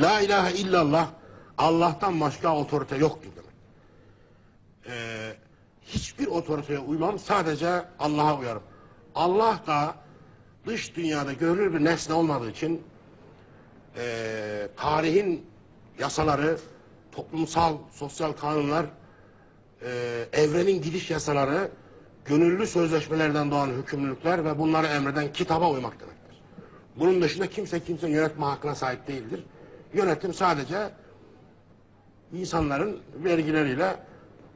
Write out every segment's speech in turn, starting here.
La ilahe illallah Allah'tan başka otorite yoktur demek. Ee, hiçbir otoriteye uymam sadece Allah'a uyarım. Allah da dış dünyada görülür bir nesne olmadığı için ee, tarihin yasaları, toplumsal, sosyal kanunlar, ee, evrenin gidiş yasaları, gönüllü sözleşmelerden doğan hükümlülükler ve bunları emreden kitaba uymak demektir. Bunun dışında kimse kimse yönetme hakkına sahip değildir. Yönetim sadece insanların vergileriyle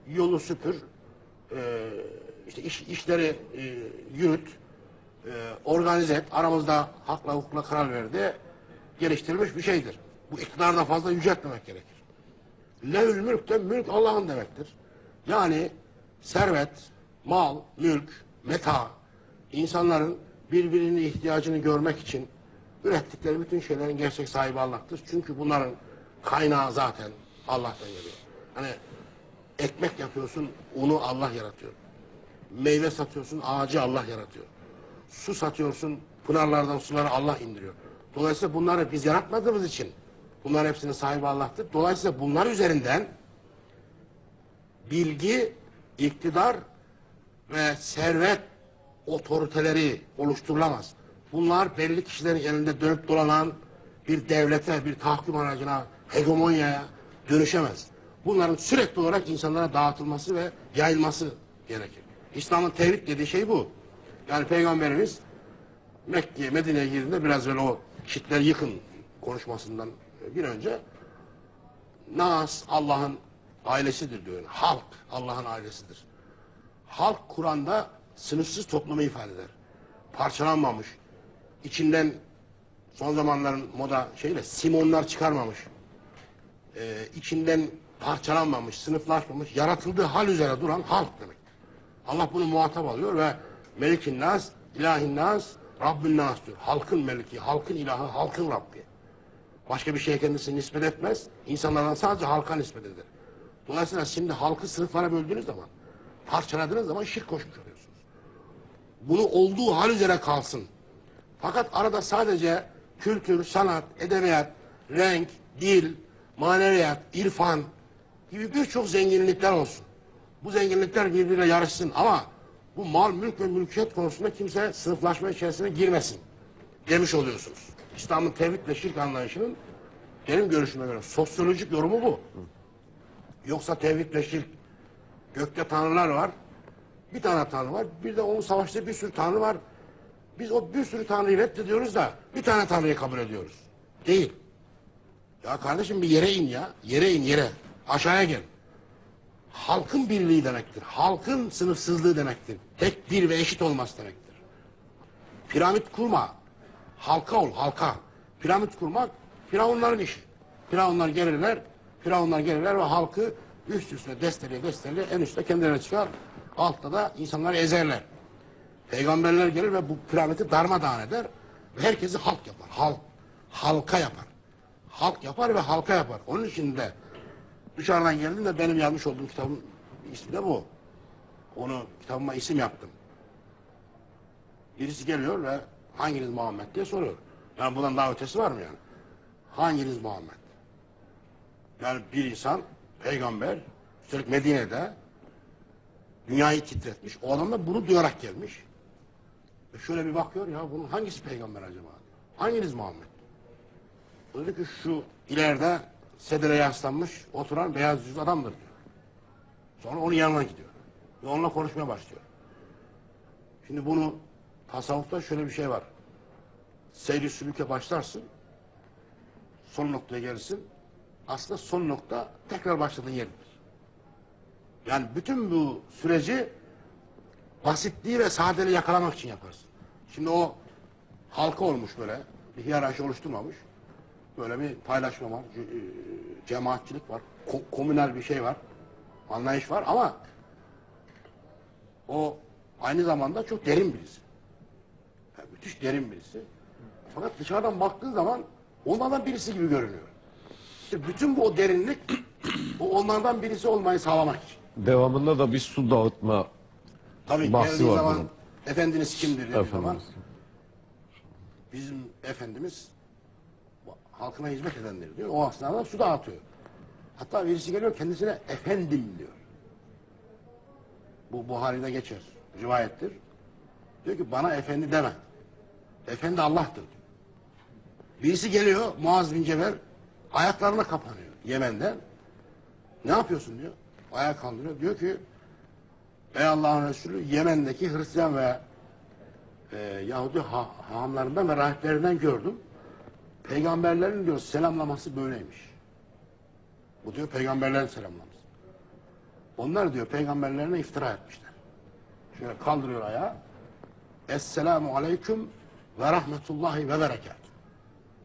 yolu süpür, e, işte iş, işleri e, yürüt, e, organize et, aramızda hakla hukukla karar verdi, geliştirilmiş bir şeydir. Bu iktidarda fazla yüceltmemek gerekir. Levül mülk de mülk Allah'ın demektir. Yani servet, mal, mülk, meta, insanların birbirinin ihtiyacını görmek için ürettikleri bütün şeylerin gerçek sahibi Allah'tır. Çünkü bunların kaynağı zaten Allah'tan geliyor. Hani ekmek yapıyorsun, unu Allah yaratıyor. Meyve satıyorsun, ağacı Allah yaratıyor. Su satıyorsun, pınarlardan suları Allah indiriyor. Dolayısıyla bunları biz yaratmadığımız için bunların hepsinin sahibi Allah'tır. Dolayısıyla bunlar üzerinden bilgi, iktidar ve servet otoriteleri oluşturulamaz. Bunlar belli kişilerin elinde dönüp dolanan bir devlete, bir tahkim aracına, hegemonyaya dönüşemez. Bunların sürekli olarak insanlara dağıtılması ve yayılması gerekir. İslam'ın tevhid dediği şey bu. Yani Peygamberimiz Mekke'ye, Medine'ye girdiğinde biraz böyle o kitleri yıkın konuşmasından bir önce Nas Allah'ın ailesidir diyor. Halk Allah'ın ailesidir. Halk Kur'an'da sınıfsız toplumu ifade eder. Parçalanmamış. içinden son zamanların moda şeyle simonlar çıkarmamış. Ee, içinden parçalanmamış, sınıflaşmamış, yaratıldığı hal üzere duran halk demek. Allah bunu muhatap alıyor ve Melikin Nas, İlahin Nas, Rabbin Nas diyor. Halkın meliki, halkın ilahı, halkın Rabbi. Başka bir şeye kendisini nispet etmez. İnsanlardan sadece halka nispet eder. Dolayısıyla şimdi halkı sınıflara böldüğünüz zaman, parçaladığınız zaman şirk koşmuş oluyorsunuz. Bunu olduğu hal üzere kalsın. Fakat arada sadece kültür, sanat, edebiyat, renk, dil, maneviyat, irfan gibi birçok zenginlikler olsun. Bu zenginlikler birbirine yarışsın ama bu mal, mülk ve mülkiyet konusunda kimse sınıflaşma içerisine girmesin demiş oluyorsunuz. İslam'ın tevhid ve şirk anlayışının benim görüşüme göre sosyolojik yorumu bu. Yoksa tevhid ve şirk gökte tanrılar var. Bir tane tanrı var. Bir de onun savaştığı bir sürü tanrı var. Biz o bir sürü tanrıyı reddediyoruz da bir tane tanrıyı kabul ediyoruz. Değil. Ya kardeşim bir yere in ya. Yere in yere. Aşağıya gel. Halkın birliği demektir. Halkın sınıfsızlığı demektir. Tek bir ve eşit olması demektir. Piramit kurma. Halka ol, halka. Piramit kurmak firavunların işi. Firavunlar gelirler, firavunlar gelirler ve halkı üst üste desteliye desteliye en üstte kendilerine çıkar. Altta da insanları ezerler. Peygamberler gelir ve bu piramidi darmadağın eder ve herkesi halk yapar. Halk, halka yapar. Halk yapar ve halka yapar. Onun için de dışarıdan geldiğinde benim yazmış olduğum kitabın ismi de bu. Onu kitabıma isim yaptım. Birisi geliyor ve hanginiz Muhammed diye soruyor. Yani bundan daha ötesi var mı yani? Hanginiz Muhammed? Yani bir insan, peygamber, üstelik Medine'de dünyayı titretmiş. O adam da bunu duyarak gelmiş. Ve şöyle bir bakıyor ya bunun hangisi peygamber acaba? Hanginiz Muhammed? Dedi ki şu ileride sedire yaslanmış oturan beyaz yüzlü adamdır diyor. Sonra onun yanına gidiyor. Ve onunla konuşmaya başlıyor. Şimdi bunu tasavvufta şöyle bir şey var. Seyri sülüke başlarsın. Son noktaya gelirsin. Aslında son nokta tekrar başladığın yerdir. Yani bütün bu süreci basitliği ve sadeliği yakalamak için yaparsın. Şimdi o halka olmuş böyle. Bir hiyerarşi oluşturmamış. Böyle bir paylaşma var. e, Cemaatçilik var. ko- komünel bir şey var. Anlayış var ama o aynı zamanda çok derin birisi. Yani müthiş derin birisi. Fakat dışarıdan baktığın zaman onlardan birisi gibi görünüyor. İşte bütün bu o derinlik o onlardan birisi olmayı sağlamak için. Devamında da bir su dağıtma Tabii Bahsi geldiği var zaman bunun. efendiniz kimdir dediği zaman efendim. bizim efendimiz halkına hizmet edenleri diyor. O esnada su dağıtıyor. Hatta birisi geliyor kendisine efendim diyor. Bu Buhari'de geçer. Rivayettir. Diyor ki bana efendi deme. Efendi Allah'tır diyor. Birisi geliyor Muaz bin Cebel ayaklarına kapanıyor Yemen'den. Ne yapıyorsun diyor. Ayağa kaldırıyor. Diyor ki Ey Allah'ın Resulü Yemen'deki Hristiyan ve e, Yahudi ha hahamlarından ve rahiplerinden gördüm. Peygamberlerin diyor selamlaması böyleymiş. Bu diyor peygamberlerin selamlaması. Onlar diyor peygamberlerine iftira etmişler. Şöyle kaldırıyor ayağı. Esselamu aleyküm ve rahmetullahi ve berekat.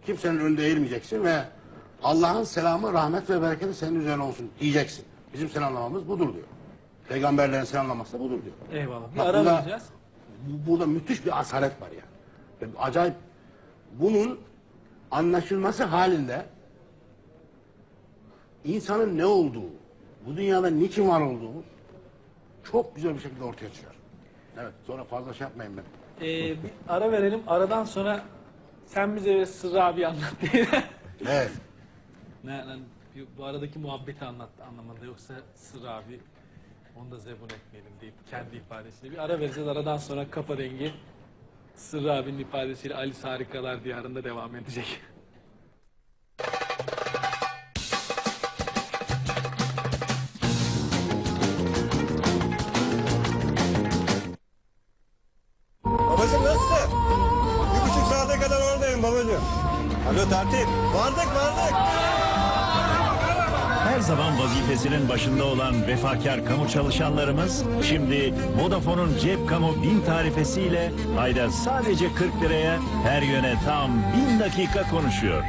Kimsenin önünde eğilmeyeceksin ve Allah'ın selamı, rahmet ve bereketi senin üzerine olsun diyeceksin. Bizim selamlamamız budur diyor. Peygamberlerin selamlaması da budur diyor. Eyvallah. Bir Bak ara bunda- vereceğiz. Bu- Burada müthiş bir asalet var yani. Acayip bunun anlaşılması halinde insanın ne olduğu, bu dünyada niçin var olduğu çok güzel bir şekilde ortaya çıkar. Evet, sonra fazla şey yapmayın ben. Ee, bir ara verelim. Aradan sonra sen bize Sırrı abi anlat diye. Evet. ne, ne- bu aradaki muhabbeti anlat anlamında yoksa Sırrı abi onu da zebun etmeyelim deyip kendi ifadesiyle. Bir ara vereceğiz. Aradan sonra kafa rengi Sırrı abinin ifadesiyle Alice Harikalar Diyarı'nda devam edecek. Babacım nasılsın? Bir buçuk saate kadar oradayım babacım. Alo tertip. Vardık vardık. Her zaman vazifesinin başında olan vefakar kamu çalışanlarımız şimdi Vodafone'un cep kamu bin tarifesiyle ayda sadece 40 liraya her yöne tam bin dakika konuşuyor.